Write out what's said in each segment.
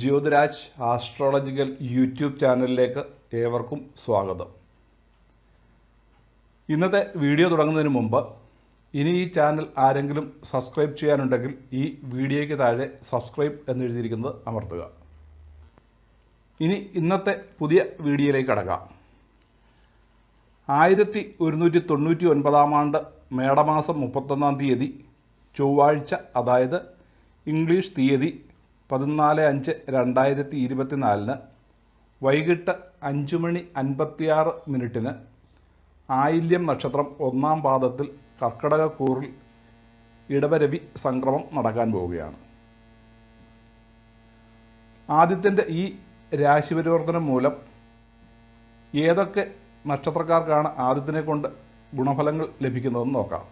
Jyothiraj astrological YouTube ചാനലിലേക്ക് ഏവർക്കും സ്വാഗതം. ഇന്നത്തെ വീഡിയോ തുടങ്ങുന്നതിന് മുമ്പ് ഇനി ഈ ചാനൽ ആരെങ്കിലും സബ്സ്ക്രൈബ് ചെയ്യാനുണ്ടെങ്കിൽ ഈ വീഡിയോയ്ക്ക് താഴെ സബ്സ്ക്രൈബ് എന്നെഴുതിയിരിക്കുന്നത് അമർത്തുക. ഇനി ഇന്നത്തെ പുതിയ വീഡിയോയിലേക്ക് അടക്കാം ആയിരത്തി ഒരുന്നൂറ്റി തൊണ്ണൂറ്റി ഒൻപതാം ആണ്ട് മേടമാസം മുപ്പത്തൊന്നാം തീയതി ചൊവ്വാഴ്ച അതായത് ഇംഗ്ലീഷ് തീയതി പതിനാല് അഞ്ച് രണ്ടായിരത്തി ഇരുപത്തിനാലിന് വൈകിട്ട് അഞ്ച് മണി അൻപത്തിയാറ് മിനിറ്റിന് ആയില്യം നക്ഷത്രം ഒന്നാം പാദത്തിൽ കർക്കടകക്കൂറിൽ ഇടവരവി സംക്രമം നടക്കാൻ പോവുകയാണ്. ആദ്യത്തിന്റെ ഈ രാശിപരിവർത്തനം മൂലം ഏതൊക്കെ നക്ഷത്രക്കാർക്കാണ് ആദ്യത്തിനെ കൊണ്ട് ഗുണഫലങ്ങൾ ലഭിക്കുന്നതെന്ന് നോക്കാം.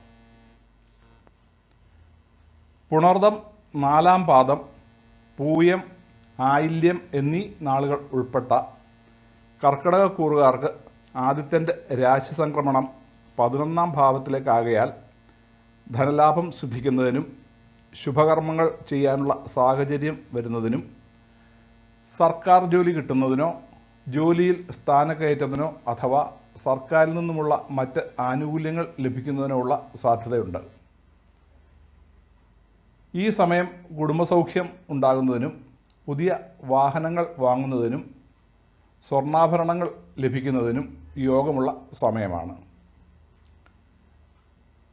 പുണർദം നാലാം പാദം പൂയം ആയില്യം എന്നീ നാളുകൾ ഉൾപ്പെട്ട കർക്കിടക കൂറുകാർക്ക് ആദിത്യന്റെ രാശി സംക്രമണം പതിനൊന്നാം ഭാവത്തിലേക്കാകയാൽ ധനലാഭം സിദ്ധിക്കുന്നതിനും ശുഭകർമ്മങ്ങൾ ചെയ്യാനുള്ള സാഹചര്യം വരുന്നതിനും സർക്കാർ ജോലി കിട്ടുന്നതിനോ ജോലിയിൽ സ്ഥാനക്കയറ്റത്തിനോ അഥവാ സർക്കാരിൽ നിന്നുമുള്ള മറ്റ് ആനുകൂല്യങ്ങൾ ലഭിക്കുന്നതിനോ ഉള്ള സാധ്യതയുണ്ട്. ഈ സമയം കുടുംബസൗഖ്യം ഉണ്ടാകുന്നതിനും പുതിയ വാഹനങ്ങൾ വാങ്ങുന്നതിനും സ്വർണാഭരണങ്ങൾ ലഭിക്കുന്നതിനും യോഗമുള്ള സമയമാണ്.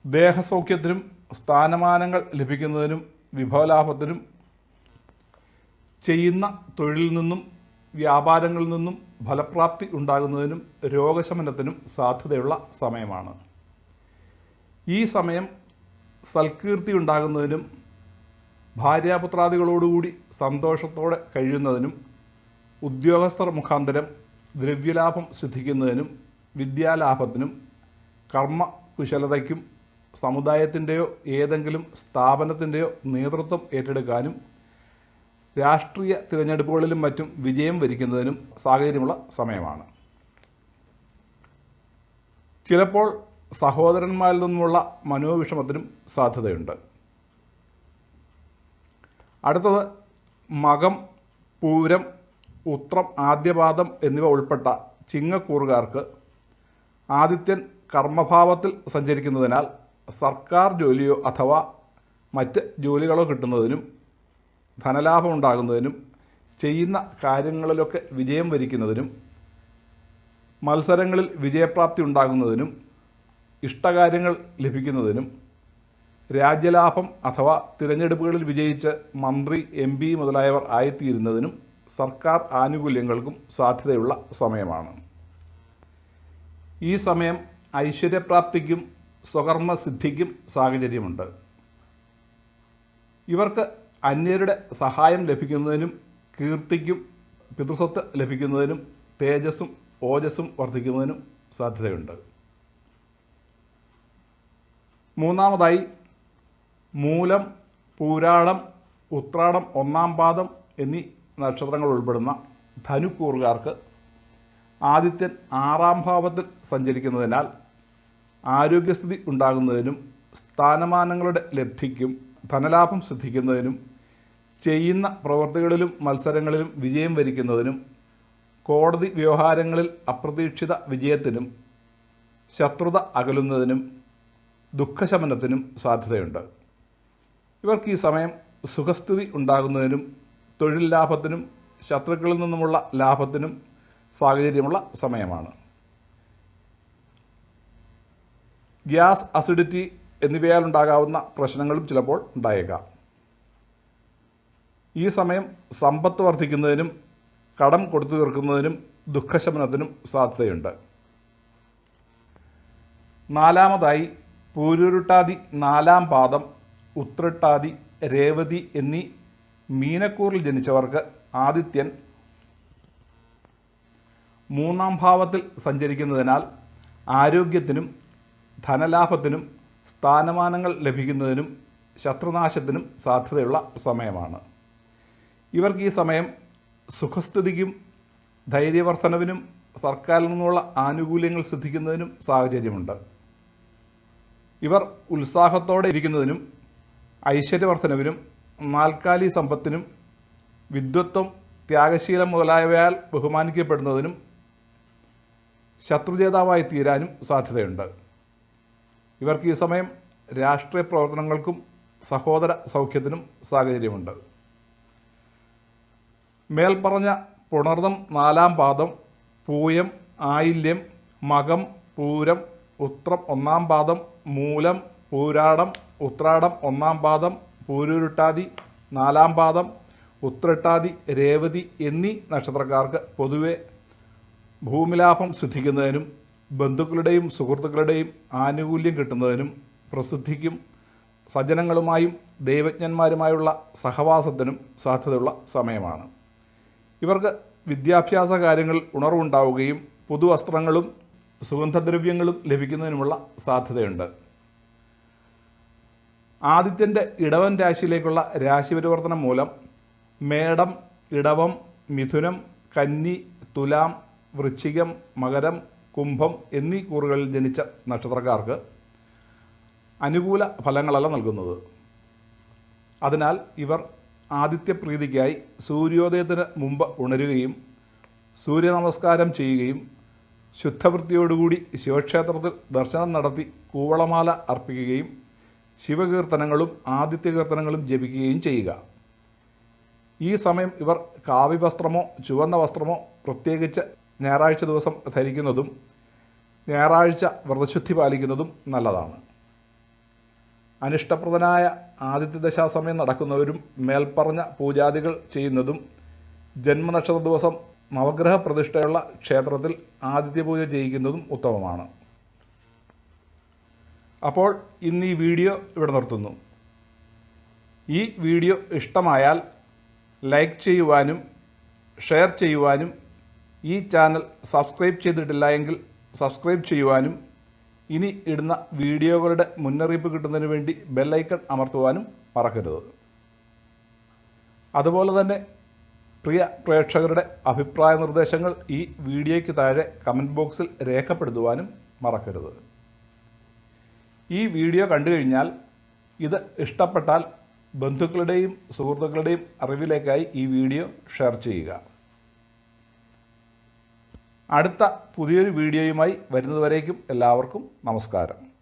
ദേഹസൗഖ്യത്തിനും സ്ഥാനമാനങ്ങൾ ലഭിക്കുന്നതിനും വിഭവലാഭത്തിനും ചെയ്യുന്ന തൊഴിലിൽ നിന്നും വ്യാപാരങ്ങളിൽ നിന്നും ഫലപ്രാപ്തി ഉണ്ടാകുന്നതിനും രോഗശമനത്തിനും സാധ്യതയുള്ള സമയമാണ്. ഈ സമയം സൽകീർത്തി ഉണ്ടാകുന്നതിനും ഭാര്യാപുത്രാദികളോടുകൂടി സന്തോഷത്തോടെ കഴിയുന്നതിനും ഉദ്യോഗസ്ഥർ മുഖാന്തരം ദ്രവ്യലാഭം സിദ്ധിക്കുന്നതിനും വിദ്യാലാഭത്തിനും കർമ്മ കുശലതയ്ക്കും സമുദായത്തിന്റെയോ ഏതെങ്കിലും സ്ഥാപനത്തിന്റെയോ നേതൃത്വം ഏറ്റെടുക്കാനും രാഷ്ട്രീയ തിരഞ്ഞെടുപ്പുകളിലും മറ്റും വിജയം വരിക്കുന്നതിനും സാഹചര്യമുള്ള സമയമാണ്. ചിലപ്പോൾ സഹോദരന്മാരിൽ നിന്നുമുള്ള മനോവിഷമത്തിനും സാധ്യതയുണ്ട്. അടുത്തത് മകം പൂരം ഉത്രം ആദ്യപാദം എന്നിവ ഉൾപ്പെട്ട ചിങ്ങക്കൂറുകാർക്ക് ആദിത്യൻ കർമ്മഭാവത്തിൽ സഞ്ചരിക്കുന്നതിനാൽ സർക്കാർ ജോലിയോ അഥവാ മറ്റ് ജോലികളോ കിട്ടുന്നതിനും ധനലാഭം ഉണ്ടാകുന്നതിനും ചെയ്യുന്ന കാര്യങ്ങളിലൊക്കെ വിജയം വരിക്കുന്നതിനും മത്സരങ്ങളിൽ വിജയപ്രാപ്തി ഉണ്ടാകുന്നതിനും ഇഷ്ടകാര്യങ്ങൾ ലഭിക്കുന്നതിനും രാജ്യലാഭം അഥവാ തിരഞ്ഞെടുപ്പുകളിൽ വിജയിച്ച് മന്ത്രി എം പി മുതലായവർ ആയിത്തീരുന്നതിനും സർക്കാർ ആനുകൂല്യങ്ങൾക്കും സാധ്യതയുള്ള സമയമാണ്. ഈ സമയം ഐശ്വര്യപ്രാപ്തിക്കും സ്വകർമ്മസിദ്ധിക്കും സാഹചര്യമുണ്ട്. ഇവർക്ക് അന്യരുടെ സഹായം ലഭിക്കുന്നതിനും കീർത്തിക്കും പിതൃസ്വത്ത് ലഭിക്കുന്നതിനും തേജസ്സും ഓജസ്സും വർദ്ധിക്കുന്നതിനും സാധ്യതയുണ്ട്. മൂന്നാമതായി മൂലം പൂരാടം ഉത്രാടം ഒന്നാം പാദം എന്നീ നക്ഷത്രങ്ങൾ ഉൾപ്പെടുന്ന ധനുക്കൂറുകാർക്ക് ആദിത്യൻ ആറാം ഭാവത്തിൽ സഞ്ചരിക്കുന്നതിനാൽ ആരോഗ്യസ്ഥിതി ഉണ്ടാകുന്നതിനും സ്ഥാനമാനങ്ങളുടെ ലബ്ധിക്കും ധനലാഭം സിദ്ധിക്കുന്നതിനും ചെയ്യുന്ന പ്രവൃത്തികളിലും മത്സരങ്ങളിലും വിജയം വരിക്കുന്നതിനും കോടതി വ്യവഹാരങ്ങളിൽ അപ്രതീക്ഷിത വിജയത്തിനും ശത്രുത അകലുന്നതിനും ദുഃഖശമനത്തിനും സാധ്യതയുണ്ട്. ഇവർക്ക് ഈ സമയം സുഖസ്ഥിതി ഉണ്ടാകുന്നതിനും തൊഴിൽ ലാഭത്തിനും ശത്രുക്കളിൽ നിന്നുമുള്ള ലാഭത്തിനും സാഹചര്യമുള്ള സമയമാണ്. ഗ്യാസ് അസിഡിറ്റി എന്നിവയാൽ ഉണ്ടാകാവുന്ന പ്രശ്നങ്ങളും ചിലപ്പോൾ ഉണ്ടായേക്കാം. ഈ സമയം സമ്പത്ത് വർദ്ധിക്കുന്നതിനും കടം കൊടുത്തു തീർക്കുന്നതിനും ദുഃഖശമനത്തിനും സാധ്യതയുണ്ട്. നാലാമതായി പൂരുരുട്ടാതി നാലാം പാദം ഉത്രട്ടാതി രേവതി എന്നീ മീനക്കൂറിൽ ജനിച്ചവർക്ക് ആദിത്യൻ മൂന്നാം ഭാവത്തിൽ സഞ്ചരിക്കുന്നതിനാൽ ആരോഗ്യത്തിനും ധനലാഭത്തിനും സ്ഥാനമാനങ്ങൾ ലഭിക്കുന്നതിനും ശത്രുനാശത്തിനും സാധ്യതയുള്ള സമയമാണ്. ഇവർക്ക് ഈ സമയം സുഖസ്ഥിതിക്കും ധൈര്യവർദ്ധനവിനും സർക്കാരിൽ നിന്നുള്ള ആനുകൂല്യങ്ങൾ സിദ്ധിക്കുന്നതിനും സാഹചര്യമുണ്ട്. ഇവർ ഉത്സാഹത്തോടെ ഇരിക്കുന്നതിനും ഐശ്വര്യവർദ്ധനവിനും നാൽക്കാലി സമ്പത്തിനും വിദ്വത്വം ത്യാഗശീലം മുതലായവയാൽ ബഹുമാനിക്കപ്പെടുന്നതിനും ശത്രുജേതാവായി തീരാനും സാധ്യതയുണ്ട്. ഇവർക്ക് ഈ സമയം രാഷ്ട്രീയ പ്രവർത്തനങ്ങൾക്കും സഹോദര സൗഖ്യത്തിനും സാഹചര്യമുണ്ട്. മേൽപ്പറഞ്ഞ പുണർന്നം നാലാം പാദം പൂയം ആയില്യം മകം പൂരം ഉത്രം ഒന്നാം പാദം മൂലം പൂരാടം ഉത്രാടം ഒന്നാം പാദം പൂരൂരുട്ടാതി നാലാം പാദം ഉത്രട്ടാതി രേവതി എന്നീ നക്ഷത്രക്കാർക്ക് പൊതുവെ ഭൂമിലാഭം സിദ്ധിക്കുന്നതിനും ബന്ധുക്കളുടെയും സുഹൃത്തുക്കളുടെയും ആനുകൂല്യം കിട്ടുന്നതിനും പ്രസിദ്ധിക്കും സജ്ജനങ്ങളുമായും ദൈവജ്ഞന്മാരുമായുള്ള സഹവാസത്തിനും സാധ്യതയുള്ള സമയമാണ്. ഇവർക്ക് വിദ്യാഭ്യാസ കാര്യങ്ങൾ ഉണർവുണ്ടാവുകയും പുതുവസ്ത്രങ്ങളും സുഗന്ധദ്രവ്യങ്ങളും ലഭിക്കുന്നതിനുമുള്ള സാധ്യതയുണ്ട്. ആദിത്യന്റെ ഇടവൻ രാശിയിലേക്കുള്ള രാശി പരിവർത്തനം മൂലം മേടം ഇടവം മിഥുനം കന്നി തുലാം വൃശ്ചികം മകരം കുംഭം എന്നീ കൂറുകളിൽ ജനിച്ച നക്ഷത്രക്കാർക്ക് അനുകൂല ഫലങ്ങളല്ല നൽകുന്നത്. അതിനാൽ ഇവർ ആദിത്യപ്രീതിക്കായി സൂര്യോദയത്തിന് മുമ്പ് ഉണരുകയും സൂര്യനമസ്കാരം ചെയ്യുകയും ശുദ്ധവൃത്തിയോടുകൂടി ശിവക്ഷേത്രത്തിൽ ദർശനം നടത്തി കൂവളമാല അർപ്പിക്കുകയും ശിവകീർത്തനങ്ങളും ആദിത്യകീർത്തനങ്ങളും ജപിക്കുകയും ചെയ്യുക. ഈ സമയം ഇവർ കാവ്യവസ്ത്രമോ ചുവന്ന വസ്ത്രമോ പ്രത്യേകിച്ച് ഞായറാഴ്ച ദിവസം ധരിക്കുന്നതും ഞായറാഴ്ച വ്രതശുദ്ധി പാലിക്കുന്നതും നല്ലതാണ്. അനിഷ്ടപ്രദനായ ആദിത്യദശാസമയം നടക്കുന്നവരും മേൽപ്പറഞ്ഞ പൂജാദികൾ ചെയ്യുന്നതും ജന്മനക്ഷത്ര ദിവസം നവഗ്രഹ പ്രതിഷ്ഠയുള്ള ക്ഷേത്രത്തിൽ ആദിത്യപൂജ ചെയ്യിക്കുന്നതും ഉത്തമമാണ്. അപ്പോൾ ഇന്ന് ഈ വീഡിയോ ഇവിടെ നിർത്തുന്നു. ഈ വീഡിയോ ഇഷ്ടമായാൽ ലൈക്ക് ചെയ്യുവാനും ഷെയർ ചെയ്യുവാനും ഈ ചാനൽ സബ്സ്ക്രൈബ് ചെയ്തിട്ടില്ല എങ്കിൽ സബ്സ്ക്രൈബ് ചെയ്യുവാനും ഇനി ഇടുന്ന വീഡിയോകളുടെ മുന്നറിയിപ്പ് കിട്ടുന്നതിന് വേണ്ടി ബെല്ലൈക്കൺ അമർത്തുവാനും മറക്കരുത്. അതുപോലെ തന്നെ പ്രിയ പ്രേക്ഷകരുടെ അഭിപ്രായ നിർദ്ദേശങ്ങൾ ഈ വീഡിയോയ്ക്ക് താഴെ കമന്റ് ബോക്സിൽ രേഖപ്പെടുത്തുവാനും മറക്കരുത്. ഈ വീഡിയോ കണ്ടു കഴിഞ്ഞാൽ ഇത് ഇഷ്ടപ്പെട്ടാൽ ബന്ധുക്കളുടെയും സുഹൃത്തുക്കളുടെയും അറിവിലേക്കായി ഈ വീഡിയോ ഷെയർ ചെയ്യുക. അടുത്ത പുതിയൊരു വീഡിയോയുമായി വരുന്നതുവരേക്കും എല്ലാവർക്കും നമസ്കാരം.